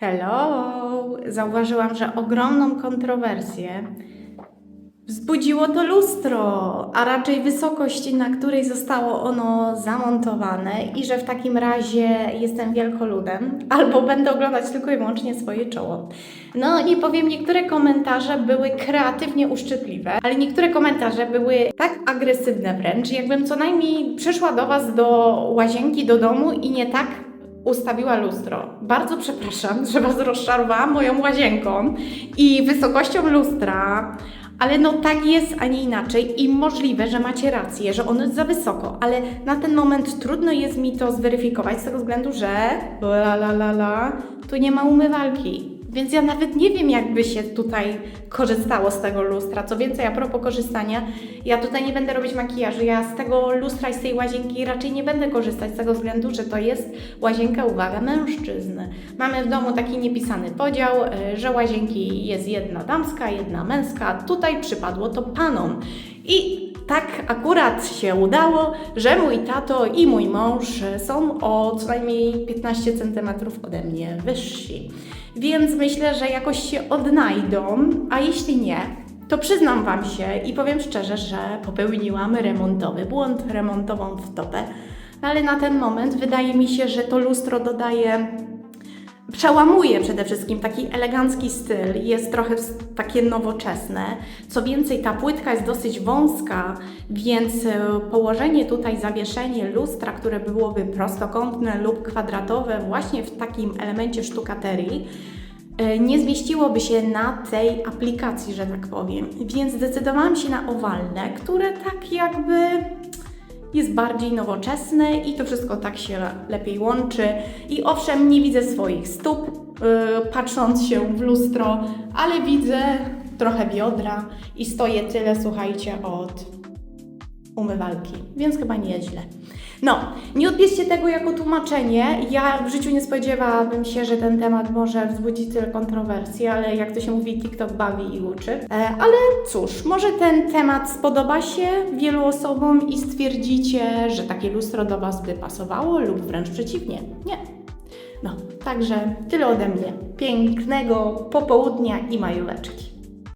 Hello! Zauważyłam, że ogromną kontrowersję wzbudziło to lustro, a raczej wysokość, na której zostało ono zamontowane i że w takim razie jestem wielkoludem albo będę oglądać tylko i wyłącznie swoje czoło. No nie powiem, niektóre komentarze były kreatywnie uszczypliwe, ale niektóre komentarze były tak agresywne wręcz, jakbym co najmniej przyszła do Was do łazienki, do domu i nie tak ustawiła lustro. Bardzo przepraszam, że Was rozczarowałam moją łazienką i wysokością lustra, ale no tak jest, a nie inaczej i możliwe, że macie rację, że ono jest za wysoko, ale na ten moment trudno jest mi to zweryfikować z tego względu, że la la la la, tu nie ma umywalki. Więc ja nawet nie wiem, jakby się tutaj korzystało z tego lustra. Co więcej, a propos korzystania, ja tutaj nie będę robić makijażu. Ja z tego lustra i z tej łazienki raczej nie będę korzystać z tego względu, że to jest łazienka, uwaga, mężczyzny. Mamy w domu taki niepisany podział, y, że łazienki jest jedna damska, jedna męska. Tutaj przypadło to panom. I tak akurat się udało, że mój tato i mój mąż są o co najmniej 15 cm ode mnie wyżsi. Więc myślę, że jakoś się odnajdą, a jeśli nie, to przyznam Wam się i powiem szczerze, że popełniłam remontowy błąd, remontową wtopę. Ale na ten moment wydaje mi się, że to lustro dodaje przełamuje przede wszystkim taki elegancki styl, jest trochę takie nowoczesne. Co więcej, ta płytka jest dosyć wąska, więc e, położenie tutaj, zawieszenie lustra, które byłoby prostokątne lub kwadratowe, właśnie w takim elemencie sztukaterii, e, nie zmieściłoby się na tej aplikacji, że tak powiem. Więc zdecydowałam się na owalne, które tak jakby jest bardziej nowoczesne i to wszystko tak się lepiej łączy. I owszem, nie widzę swoich stóp, yy, patrząc się w lustro, ale widzę trochę biodra i stoję tyle, słuchajcie, od umywalki, więc chyba nieźle. No, nie odbierzcie tego jako tłumaczenie. Ja w życiu nie spodziewałabym się, że ten temat może wzbudzić tyle kontrowersji, ale jak to się mówi, TikTok bawi i uczy. E, ale cóż, może ten temat spodoba się wielu osobom i stwierdzicie, że takie lustro do Was by pasowało lub wręcz przeciwnie. Nie. No, także tyle ode mnie. Pięknego popołudnia i majóweczki.